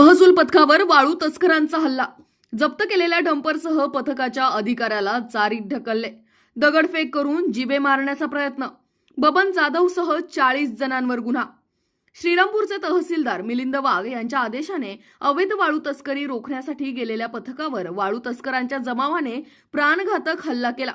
महसूल पथकावर वाळू तस्करांचा हल्ला. जप्त केलेल्या डंपरसह पथकाच्या अधिकाऱ्याला चारीत ढकलले. दगडफेक करून जिवे मारण्याचा प्रयत्न. बबन जाधवसह चाळीस जणांवर गुन्हा. श्रीरामपूरचे तहसीलदार मिलिंद वाघ यांच्या आदेशाने अवैध वाळू तस्करी रोखण्यासाठी गेलेल्या पथकावर वाळू तस्करांच्या जमावाने प्राणघातक हल्ला केला.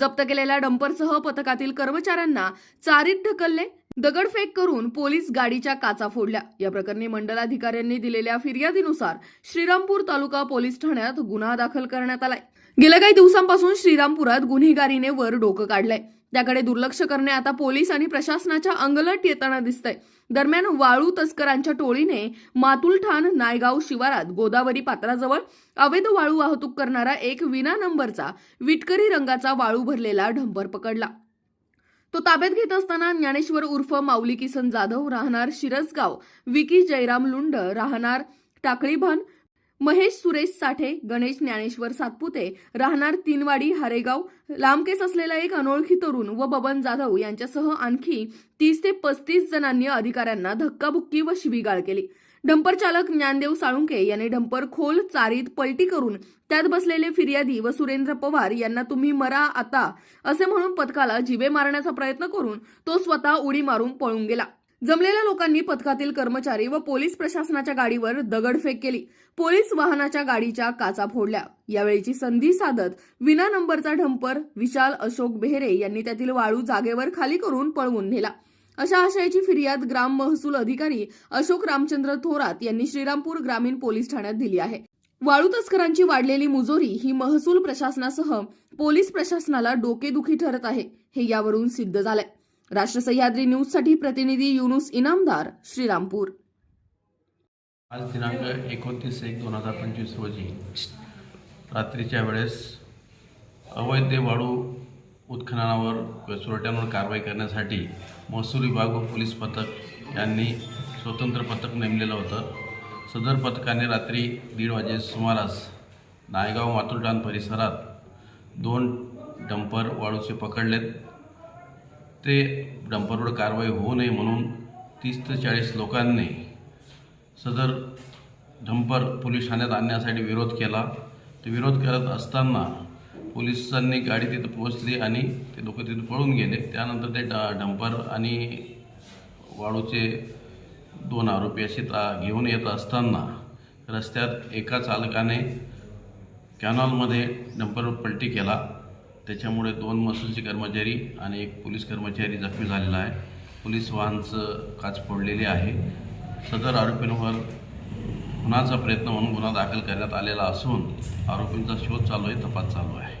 जप्त केलेल्या डंपरसह पथकातील कर्मचाऱ्यांना चारीत ढकलले दगडफेक करून पोलीस गाडीच्या काचा फोडल्या. या प्रकरणी मंडलाधिकाऱ्यांनी दिलेल्या फिर्यादीनुसार श्रीरामपूर तालुका पोलीस ठाण्यात गुन्हा दाखल करण्यात आलाय. गेल्या काही दिवसांपासून श्रीरामपुरात गुन्हेगारीने वर डोकं काढलंय. त्याकडे दुर्लक्ष करणे आता पोलीस आणि प्रशासनाच्या अंगलट येताना दिसतंय. दरम्यान वाळू तस्करांच्या टोळीने मातुलठाण नायगाव शिवारात गोदावरी पात्राजवळ अवैध वाळू वाहतूक करणारा एक विना नंबरचा विटकरी रंगाचा वाळू भरलेला ढंपर पकडला. तो ताब्यात घेत असताना ज्ञानेश्वर उर्फ माऊली किसन जाधव राहणार शिरसगाव विकी जयराम लुंड राहणार टाकळीभान महेश सुरेश साठे गणेश ज्ञानेश्वर सातपुते राहणार तीनवाडी हारेगाव लांबकेस असलेला एक अनोळखी तरुण व बबन जाधव यांच्यासह आणखी तीस ते पस्तीस जणांनी अधिकाऱ्यांना धक्काबुक्की व शिवीगाळ केली. डंपर चालक ज्ञानदेव साळुंके यांनी डंपर खोल चारीत पलटी करून त्यात बसलेले फिर्यादी व सुरेंद्र पवार यांना तुम्ही मरा आता असे म्हणून पथकाला जिवे मारण्याचा प्रयत्न करून तो स्वतः उडी मारून पळून गेला. जमलेल्या लोकांनी पथकातील कर्मचारी व पोलीस प्रशासनाच्या गाडीवर दगडफेक केली. पोलीस वाहनाच्या गाडीच्या काचा फोडल्या. यावेळीची संधी साधत विना नंबरचा ढंपर विशाल अशोक बेहरे यांनी त्यातील वाळू जागेवर खाली करून पळवून नेला. अशा आशयाची फिर्याद ग्राम महसूल अधिकारी अशोक रामचंद्र थोरात यांनी श्रीरामपूर ग्रामीण पोलीस ठाण्यात दिली आहे. वाळू तस्करांची वाढलेली मुजोरी ही महसूल प्रशासनासह पोलीस प्रशासनाला डोकेदुखी ठरत आहे हे यावरून सिद्ध झालंय. राष्ट्र सह्याद्री न्यूजसाठी प्रतिनिधी युनुस इनामदार श्रीरामपूर. आज दिनांक एकोणतीस एक दोन हजार पंचवीस रोजी रात्रीच्या वेळेस अवैध वाळू उत्खननावर चोरट्यांवर कारवाई करण्यासाठी महसूल विभाग व पोलीस पथक यांनी स्वतंत्र पथक नेमलेलं होतं. सदर पथकाने रात्री दीड वाजे सुमारास नायगाव मातुलटाण परिसरात दोन डंपर वाळूचे पकडलेत. ते डंपरवर कारवाई होऊ नये म्हणून तीस ते चाळीस लोकांनी सदर डंपर पोलीस ठाण्यात आणण्यासाठी विरोध केला. ते विरोध करत असताना पोलिसांनी गाडी तिथं पोहोचली आणि ते लोक तिथं पळून गेले. त्यानंतर ते ड डंपर आणि वाळूचे दोन आरोपी असे ता घेऊन येत असताना रस्त्यात एका चालकाने कॅनॉलमध्ये डंपर पलटी केला. त्याच्यामुळे दोन महसूलचे कर्मचारी आणि एक पोलीस कर्मचारी जखमी झालेला आहे. पोलीस वाहनचं काच फोडलेली आहे. सदर आरोपींवर खुनाचा प्रयत्न म्हणून गुन्हा दाखल करण्यात आलेला असून आरोपींचा शोध चालू आहे तपास चालू आहे.